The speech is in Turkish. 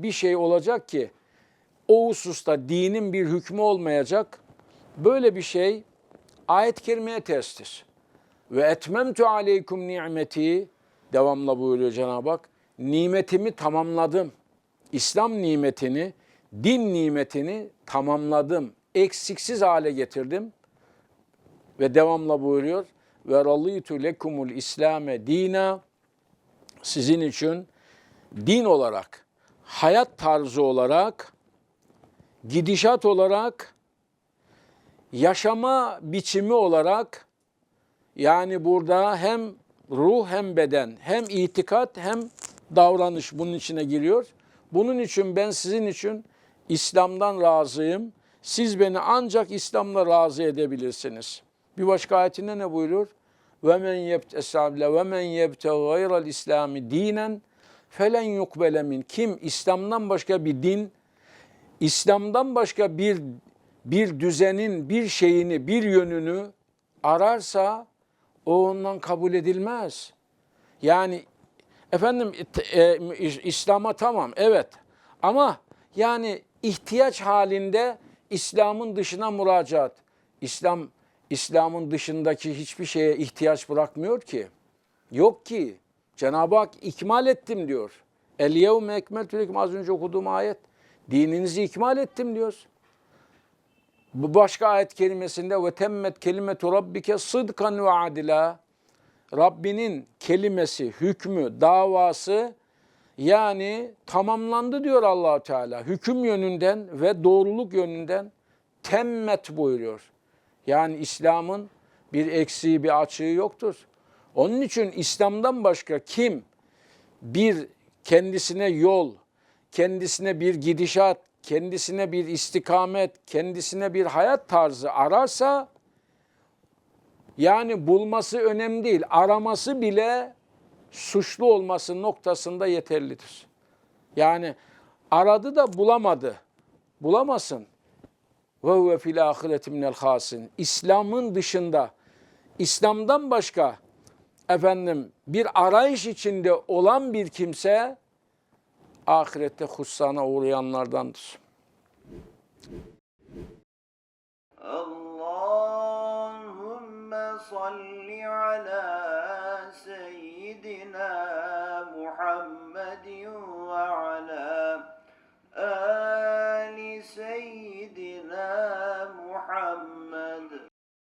bir şey olacak ki o hususta dinin bir hükmü olmayacak. Böyle bir şey ayet-i kerimeye terstir. Ve etmemtu aleykum nimeti devamla buyuruyor Cenab-ı Hak. Nimetimi tamamladım. İslam nimetini, din nimetini tamamladım. Eksiksiz hale getirdim. Ve devamla buyuruyor. Ve ralitu lekumul İslame dina sizin için din olarak, hayat tarzı olarak, gidişat olarak, yaşama biçimi olarak yani burada hem ruh hem beden, hem itikat hem davranış bunun içine giriyor. Bunun için ben sizin için İslam'dan razıyım. Siz beni ancak İslam'la razı edebilirsiniz. Bir başka ayetinde ne buyuruyor? Ve men yebtesable ve men yebte gayral İslami dinen felen yukbele min. Kim İslam'dan başka bir din, İslam'dan başka bir bir düzenin, bir şeyini, bir yönünü ararsa o ondan kabul edilmez. Yani efendim e, İslam'a tamam evet ama yani ihtiyaç halinde İslam'ın dışına müracaat. İslam İslam'ın dışındaki hiçbir şeye ihtiyaç bırakmıyor ki. Yok ki. Cenab-ı Hak ikmal ettim diyor. El yevme ekmeltü lekum az önce okuduğum ayet. Dininizi ikmal ettim diyor. Bu başka ayet kelimesinde ve temmet kelimetu rabbike sıdkan ve adila. Rabbinin kelimesi, hükmü, davası yani tamamlandı diyor allah Teala. Hüküm yönünden ve doğruluk yönünden temmet buyuruyor. Yani İslam'ın bir eksiği, bir açığı yoktur. Onun için İslam'dan başka kim bir kendisine yol, kendisine bir gidişat, kendisine bir istikamet, kendisine bir hayat tarzı ararsa yani bulması önemli değil, araması bile suçlu olması noktasında yeterlidir. Yani aradı da bulamadı. Bulamasın. Ve huve fil ahireti minel hasin. İslam'ın dışında, İslam'dan başka efendim bir arayış içinde olan bir kimse ahirette hussana uğrayanlardandır. Allahümme salli ala seyyidina Muhammed